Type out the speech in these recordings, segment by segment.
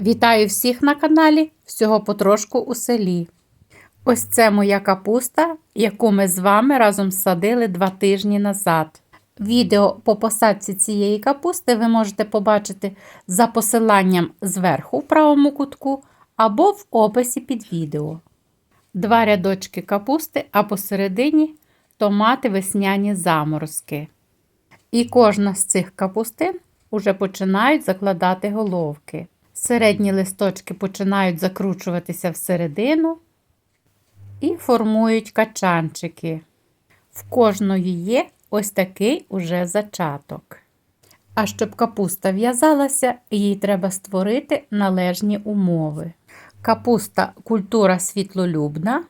Вітаю всіх на каналі Всього потрошку у селі. Ось це моя капуста, яку ми з вами разом садили два тижні назад. Відео по посадці цієї капусти ви можете побачити за посиланням зверху в правому кутку або в описі під відео. Два рядочки капусти, а посередині томати весняні заморозки. І кожна з цих капустин уже починають закладати головки. Середні листочки починають закручуватися всередину і формують качанчики. В кожної є ось такий уже зачаток. А щоб капуста в'язалася, їй треба створити належні умови. Капуста культура світлолюбна.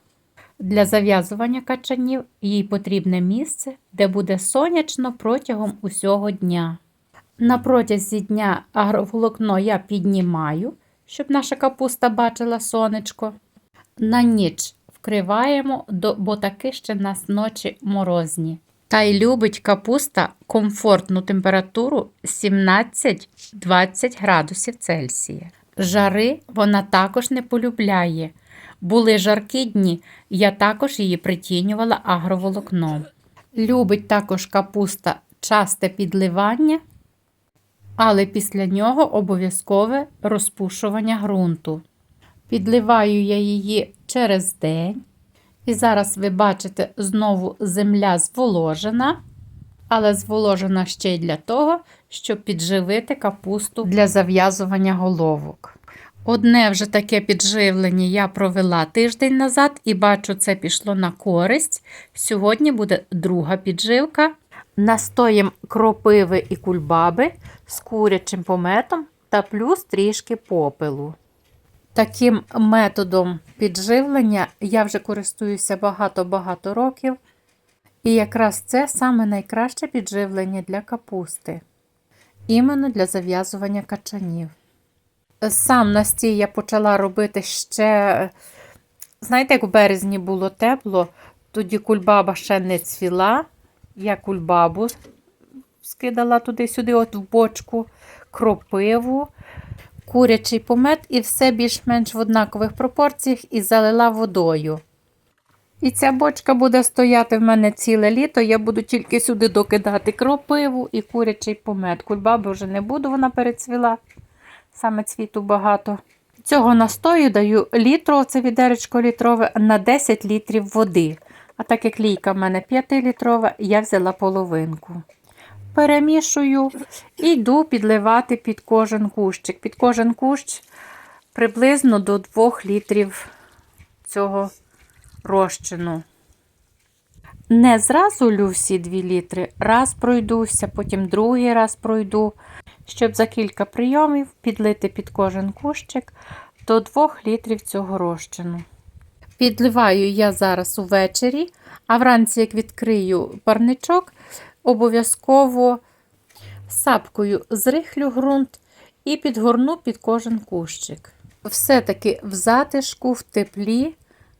Для зав'язування качанів їй потрібне місце, де буде сонячно протягом усього дня. На протязі дня агроволокно я піднімаю, щоб наша капуста бачила сонечко. На ніч вкриваємо, бо таки ще нас ночі морозні. Та й любить капуста комфортну температуру 17-20 градусів Цельсія. Жари вона також не полюбляє. Були жаркі дні, я також її притінювала агроволокном. Любить також капуста часте підливання, але після нього обов'язкове розпушування ґрунту. Підливаю я її через день. І зараз ви бачите, знову земля зволожена, але зволожена ще й для того, щоб підживити капусту для зав'язування головок. Одне вже таке підживлення я провела тиждень назад і бачу, це пішло на користь. Сьогодні буде друга підживка. Настоєм кропиви і кульбаби з курячим пометом та плюс трішки попелу. Таким методом підживлення я вже користуюся багато-багато років. І якраз це саме найкраще підживлення для капусти, іменно для зав'язування качанів. Сам настій я почала робити ще, знаєте, як у березні було тепло, тоді кульбаба ще не цвіла. Я кульбабу скидала туди-сюди, от в бочку, кропиву, курячий помет і все більш-менш в однакових пропорціях і залила водою. І ця бочка буде стояти в мене ціле літо. Я буду тільки сюди докидати кропиву і курячий помет. Кульбаби вже не буду, вона перецвіла. Саме цвіту багато. Цього настою даю літру, це відеречко літрове, на 10 літрів води. А так як лійка в мене 5-літрова, я взяла половинку. Перемішую і йду підливати під кожен кущик. Під кожен кущ приблизно до 2 літрів цього розчину. Не зразу лю всі 2 літри, раз пройдуся, потім другий раз пройду, щоб за кілька прийомів підлити під кожен кущик до 2 літрів цього розчину. Підливаю я зараз увечері, а вранці, як відкрию парничок, обов'язково сапкою зрихлю ґрунт і підгорну під кожен кущик. Все-таки в затишку, в теплі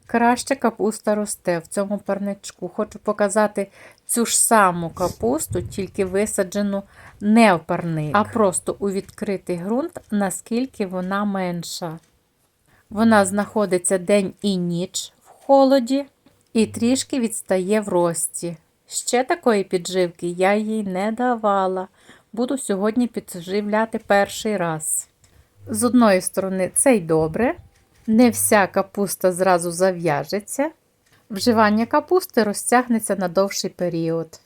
краще капуста росте в цьому парничку. Хочу показати цю ж саму капусту, тільки висаджену не в парник, а просто у відкритий ґрунт, наскільки вона менша. Вона знаходиться день і ніч в холоді і трішки відстає в рості. Ще такої підживки я їй не давала. Буду сьогодні підживляти перший раз. З одної сторони, це й добре. Не вся капуста зразу зав'яжеться. Вживання капусти розтягнеться на довший період.